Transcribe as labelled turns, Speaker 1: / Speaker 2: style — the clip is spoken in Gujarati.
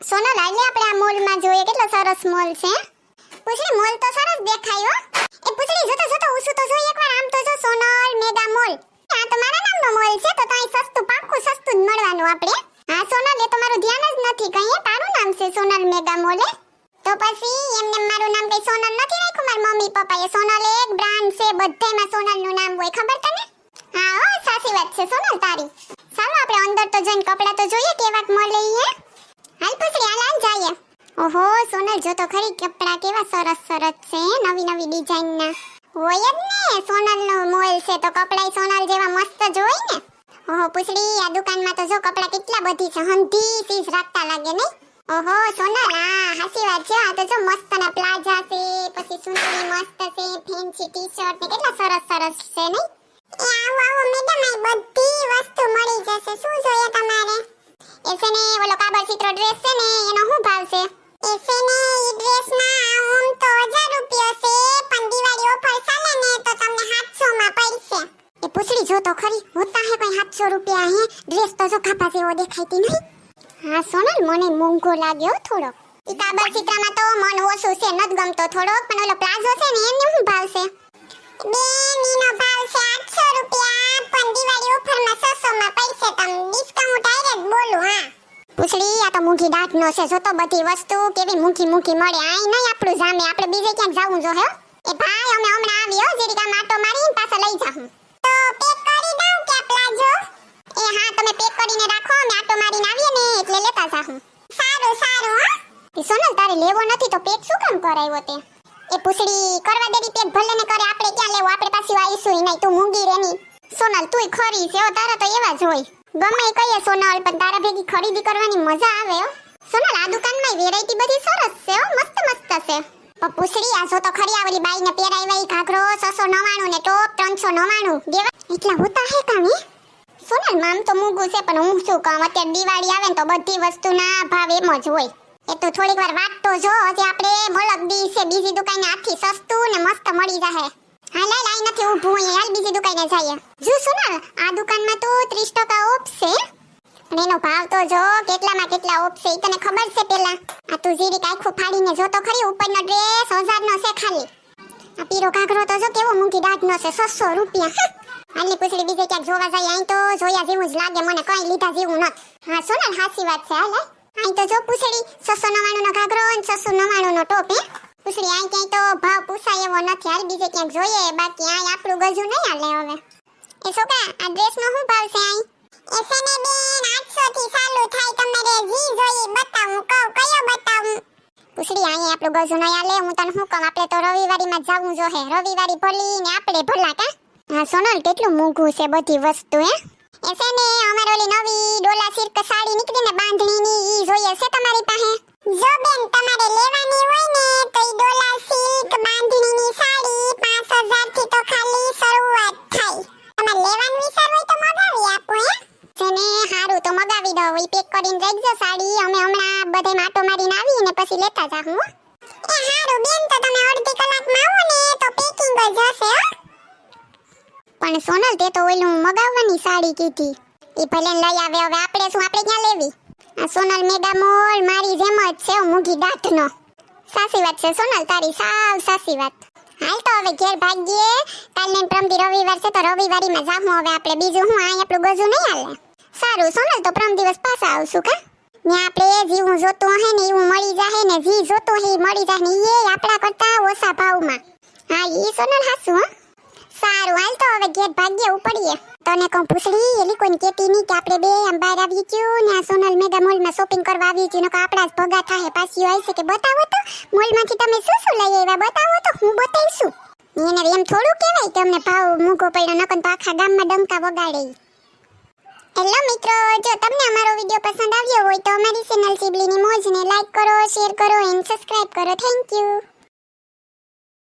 Speaker 1: સોનલ આજે આપણે આ મોલમાં જોઈએ, કેટલો સરસ મોલ છે? પૂછડી, મોલ તો સરસ દેખાયો એ પૂછડી, જોતો જોતો ઉસુ તો જોઈ એકવાર? આમ તો જો સોનલ, મેગા મોલ. આ તો મારા નામનો મોલ છે, તો તાઈ સસ્તું પાકું સસ્તું જ મળવાનું આપણે. હા, સોનલ, એ તો ધ્યાન જ નથી કઈ તારું નામ છે સોનલ મેગા મોલે તો પછી, એમને મારું નામ કઈ સોનલ નથી રાખ્યું? મારા મમ્મી, પપ્પાએ સોનલ એક બ્રાન્ડ છે, બધાયમાં સોનલનું નામ હોય, ખબર તને? હો સાચી વાત છે, સોનલ તારી. ચાલો, આપણે અંદર તો જઈને કપડાં તો જોઈએ, કેવાક મળે અહીંયા ઓહો, સોનલ, જો તો ખરી કપડાં કેવા સરસ સરસ છે, નવી નવી ડિઝાઇનના. હોય જ ને, સોનલનો મોલ છે, તો કપડાય સોનલ જેવા મસ્ત જ ને. ઓહો, પૂછડી, આ દુકાનમાં તો જો કપડાં કેટલા બધી છે હંધી ચીજ રાખતા લાગે ને. ઓહો, સોનલ, હા હાસી વાત છે, આ તો જો મસ્ત ના પ્લાઝા છે, પછી સુંદરી મસ્ત છે, ફેન્સી ટી શર્ટ ને કેટલા સરસ સરસ છે નહીં? ડ્રેસ છે ને એનો શું ભાવ છે એ છે ને ઈ ડ્રેસ ના આમ તો 1000 રૂપિયો છે પણ દિવાળી ઓફર ચાલે ને તો તમને 700 માં પડશે. એ પૂછડી જો તો ખરી હોતા હે કોઈ 700 રૂપિયા હે? ડ્રેસ તો જો ખાપા જેવો દેખાતી નહીં. હા સોનલ મને મોંઘો લાગ્યો થોડો ઈ કાબર ચિત્રમાં તો મન ઓછું છે નત ગમતો થોડો પણ ઓલો પ્લાઝો છે ને એને શું ભાવ છે બેન ઈનો ભાવ છે 800 રૂપિયા પણ દિવાળી ઓફરમાં 600 માં પડશે તમ ડિસ્કાઉન્ટ આરે જ બોલું હા પૂછડી, આ તો મૂંઘી દાંત નો છે. જો તો બધી વસ્તુ કેવી મૂંગી મૂંગી મળે. આઈ નહીં આપણું જામે. આપણે બીજે ક્યાંક જાવું જો, હે? એ ભાઈ, અમે હમણાં આવ્યો જેરી કામ આટો મારીને પાછા લઈ જાહું. તો પેક કરી દઉં કે પ્લાઝો એ હા, તમે પેક કરીને રાખો. અમે આટો મારીને આવીએ ને, એટલે લેતા જાહું. સારું સારું, હા. એ સોનલ, તારે લેવો નથી તો પેક શું કામ કરાવ્યો તે? એ પૂછડી, કરવા દેડી પેક ભલે ને કરે, આપણે ક્યાં લેવો? આપણે પાછી આવીશું નહીં. તું મૂંગી રેની. સોનલ, તુંય ખરી છે તારા તો એવા જ હોય. ગમે કહીએ સોનલ પણ તારા ભેગી ખરીદી કરવાની મજા આવે હો. સોનલ આ દુકાનમાં વેરાયટી બધી સરસ છે હો, મસ્ત મસ્ત છે. પણ પૂછડી આ તો ખરી આવલી બાઈને પહેરાવ્યા ઈ ઘાઘરો 699 ને ટોપ 399 દેવા એટલા હોતા હે કામ સોનલ મામ તો મૂંગું છે, પણ હું શું કહું, અત્યારે દિવાળી આવે ને તો બધી વસ્તુના ભાવ એમ જ હોય. એ તો થોડીક વાર વાત તો જો, હજી આપણે મોલક દી છે, બીજી દુકાને આખી સસ્તું ને મસ્ત મળી જાહે. હાલ હાલ આઈ નથી ઊભું અહીંયા બીજી દુકાને જઈએ. જો સોનલ આ દુકાનમાં તો 30% ઓફ છે પણ એનો ભાવ તો જો કેટલામાં કેટલા ઓફ છે તને ખબર છે પેલા? આ તું જીરી આખું ફાડીને જો તો ખરી, ઉપરનો ડ્રેસ 1000 નો છે ખાલી. આ પીરો ઘાઘરો તો જો કેવો મૂંગી દાંતનો છે 600 રૂપિયા. આટલી પૂછડી બીજે ક્યાંક જોવા જાય, અહીં તો જોયા જેવું જ લાગે, મને કઈ લીધા જેવું નથી હા સોનલ હાસી વાત છે, હાલે અહીં તો જો પૂછડી 699 નો ઘાઘરો અને 699 નો ટોપ, હે. પૂછડી અહીં ક્યાંય તો ભાવ પૂછાય એવો નથી, હાલ બીજે ક્યાંક જોઈએ, બાકી અહીં આપણું ગજુ નહીં હાલે હવે. એ છોકરા આ ડ્રેસ નો શું ભાવ છે અહીં? એ છે બેન 800 થી ચાલુ થાય તમારે જી જોઈએ. બતાવું કહું ને આપણે ભલા હા સોનલ, કેટલું મોંઘું છે બધી વસ્તુ, હે? એ છે ને અમારે નવી ડોલા સિલ્ક સાડી નીકળી ને બાંધણીની ઈ જોઈએ છે તમારી પાસે? જો બેન, તમારે લેવાની હોય મગાવી દો ઈ પેક કરીને રાખજો સાડી. અમે હમણાં બધે માટો મારીને આવી ને પછી લેતા જા, હું. એ હારું, બેન, તો તમે અડધી કલાકમાં આવો ને, તો પેકિંગ જ હશે પણ સોનલ, તે તો ઓલું મગાવવાની સાડી કીધી. ઈ ભલે લઈ આવે, હવે આપણે શું, આપણે ક્યાં લેવી? આ સોનલ મેડમ મોલ મારી જેમ જ છે મૂંગી દાંતનો. સાચી વાત છે, સોનલ, તારી સાવ સાચી વાત. હાલ તો હવે ઘેર ભાગીએ. કાલ ને પ્રમદી રવિવાર છે, તો રવિવારીમાં જાહું, હવે આપણે બીજું હું આ આપણું ગજુ નહીં હાલે. સારું, સોનલ, તો પ્રમ દિવસ પાછા આવશું કા? ને આપણે જીવું જોતું હે ને એવું મળી જાહે ને, જી જોતું હે મળી જાહે ને એ આપણા કરતા ઓછા ભાવમાં. હા, ઈ સોનલ હાસું, હા. સારું, હાલ તો હવે ગેટ ભાગ્ય ઉપડીએ. તને કહું પૂછડી એલી કોઈને કેતી નહીં કે આપણે બે આમ બહાર આવી ગયું ને આ સોનલ મેગા મોલમાં શોપિંગ કરવા આવી ગયું નકર આપણા જ ભગા થાય પાછી આવી છે કે બતાવો તો મોલમાંથી તમે શું શું લઈ આવ્યા? બતાવો તો, હું બતાવીશું. એને એમ થોડું કહેવાય કે અમને ભાવ મૂકો પડ્યો, નકર તો આખા ગામમાં ડંકા વગાડે હેલો મિત્રો, જો તમને અમારો વીડિયો પસંદ આવ્યો હોય તો અમારી ચેનલ સિબલીની મોજને લાઈક કરો શેર કરો એન્ડ સબસ્ક્રાઇબ કરો. Thank you